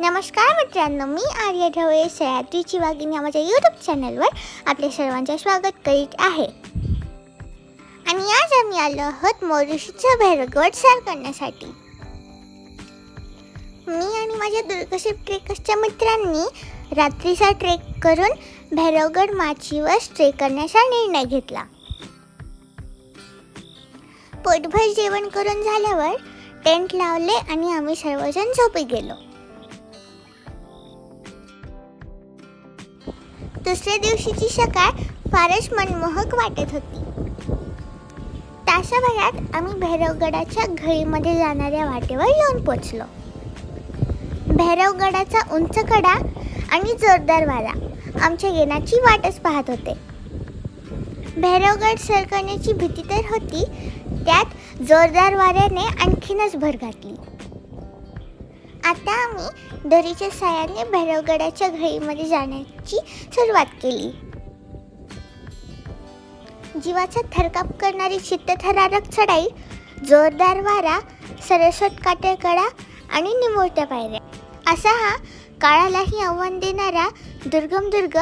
नमस्कार मित्रांनो मी आर्य ढवळे सह्याद्रीची वाघिणी माझ्या यूट्यूब चॅनलवर आपल्या सर्वांचे स्वागत करीत आहे. आणि आज आम्ही आलो आहोत मोरुशीचं भैरगड सर करण्यासाठी. मी आणि माझ्या दुर्गशिप ट्रेकर्सच्या मित्रांनी रात्रीचा ट्रेक करून भैरवगड माचीवर स्टे करण्याचा निर्णय घेतला. पोटभर जेवण करून झाल्यावर टेंट लावले आणि आम्ही सर्वजण झोपी गेलो. दुसऱ्या दिवशीची सकाळ फारच मनमोहक वाटत होती. तासाभरात आम्ही भैरवगडाच्या घळीमध्ये जाणाऱ्या वाटेवर येऊन पोचलो भैरवगडाचा उंच कडा आणि जोरदार वारा आमच्या येण्याची वाटच पाहत होते. भैरवगड सरकण्याची भीती तर होती त्यात जोरदार वाऱ्याने आणखीनच भर घातली. आता आम्ही दोरीच्या साह्याने भैरवगडाच्या घळीमध्ये जाण्याची सुरुवात केली. जीवाचा थरकाप करणारी चित्तथरारक चढाई जोरदार वारा सरस्वत काटेकडा आणि निमुळत्या पायऱ्या. असा हा काळालाही आव्हान देणारा दुर्गम दुर्ग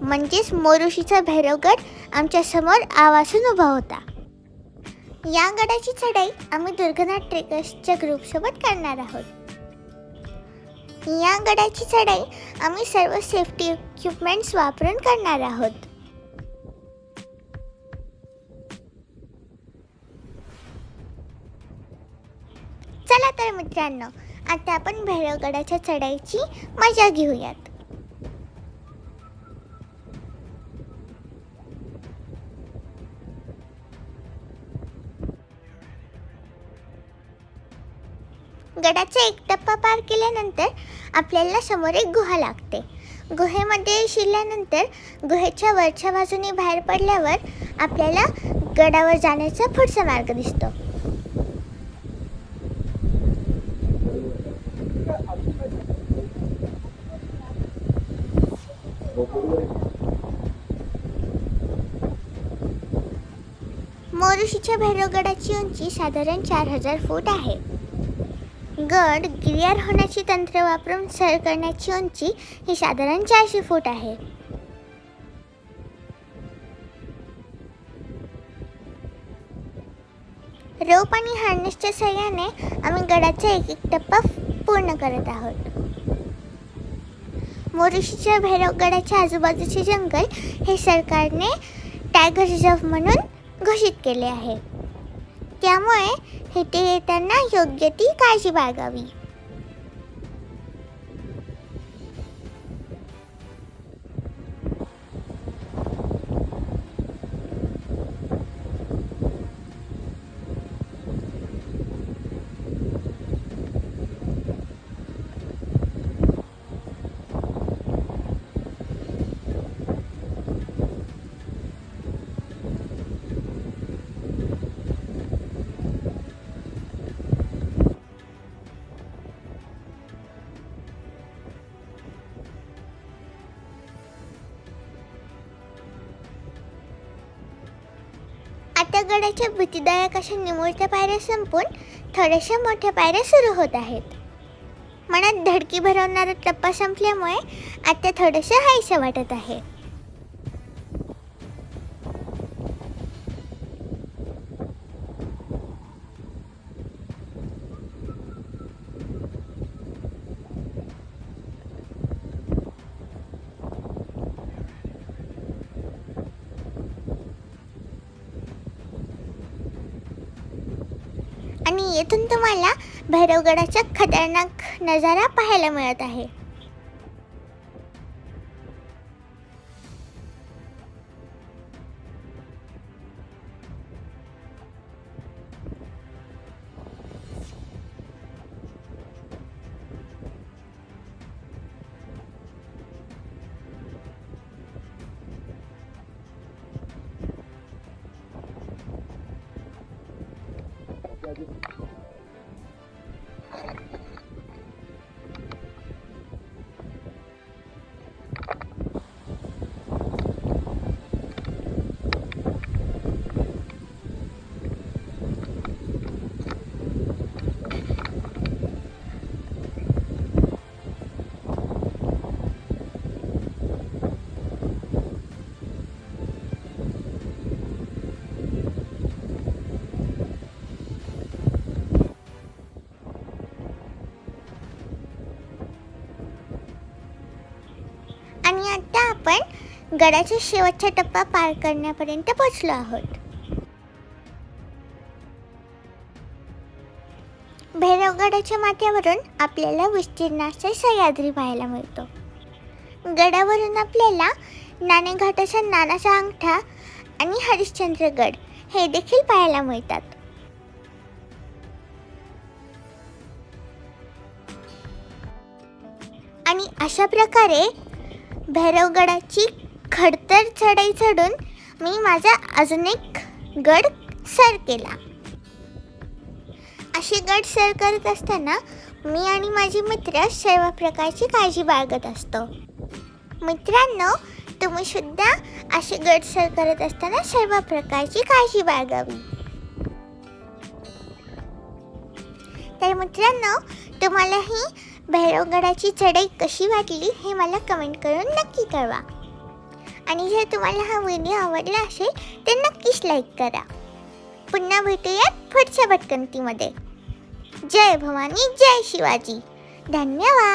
म्हणजेच मोरुशीचा भैरवगड आमच्यासमोर आवासून उभा होता. या गडाची चढाई आम्ही दुर्गनाथ ट्रेकर्सच्या ग्रुपसोबत करणार आहोत. या गडाची चढाई आम्ही सर्व सेफ्टी इक्विपमेंट्स वापरून करणार आहोत. चला तर मित्रांनो आता आपण भैरवगडाच्या चढाईची मजा घेऊयात. गडाचा एक टप्पा पार केल्यानंतर आपल्याला समोर एक गुहा लागते. गुहेमध्ये शिरल्यानंतर गुहेच्या वरच्या बाजूने बाहेर पडल्यावर आपल्याला गडावर जाण्याचा पुढचा मार्ग दिसतो. मोरुशीच्या भैरवगडाची उंची साधारण चार हजार फूट आहे. गड गिर्यारोहणाची तंत्र वापरून सर करण्याची उंची ही साधारण चारशे फूट आहे. रोप आणि हार्नेसच्या सहाय्याने आम्ही गडाचा एक एक टप्पा पूर्ण करत आहोत. मोरुशीच्या भैरवगडाच्या आजूबाजूचे जंगल हे सरकारने टायगर रिझर्व म्हणून घोषित केले आहे. त्यामुळे इथे येताना योग्य ती काळजी बाळगावी. आता भीतीदायक अशा निमुळत्या पायऱ्या संपून थोड्याशा मोठ्या पायऱ्या सुरू होत आहेत. मनात धडकी भरवणारा टप्पा संपल्यामुळे आता थोडंसं हायसं वाटत आहे. आणि येथून तुम्हाला भैरवगडाचा खतरनाक नजारा पाहायला मिळत आहे. Gracias. आपण गडाचा शेवटचा टप्पा पार करण्यापर्यंत पोचलो आहोत. भैरवगडाच्या माथ्यावरून आपल्याला विस्तीर्णाचा सह्याद्री पाहायला मिळतो. गडावरून आपल्याला नाणेघाटाचा नानाचा अंगठा आणि हरिश्चंद्रगड हे देखील पाहायला मिळतात. आणि अशा प्रकारे भैरवगडाची खडतर चढाई चढून मी माझा अजून एक गड सर केला. अशी गड सर करत असताना मी आणि माझे मित्र सर्व प्रकारची काळजी बाळगत असतो. मित्रांनो तुम्ही सुद्धा असे गड सर करत असताना सर्व प्रकारची काळजी बाळगावी. तर मित्रांनो तुम्हालाही भैरवगडाची चढाई कशी वाटली हे मला कमेंट करून नक्की कळवा. आणि जर तुम्हाला हा व्हिडिओ आवडला असेल तर नक्कीच लाईक करा. पुन्हा भेटूयात पुढच्या भटकंतीमध्ये. जय भवानी जय शिवाजी. धन्यवाद!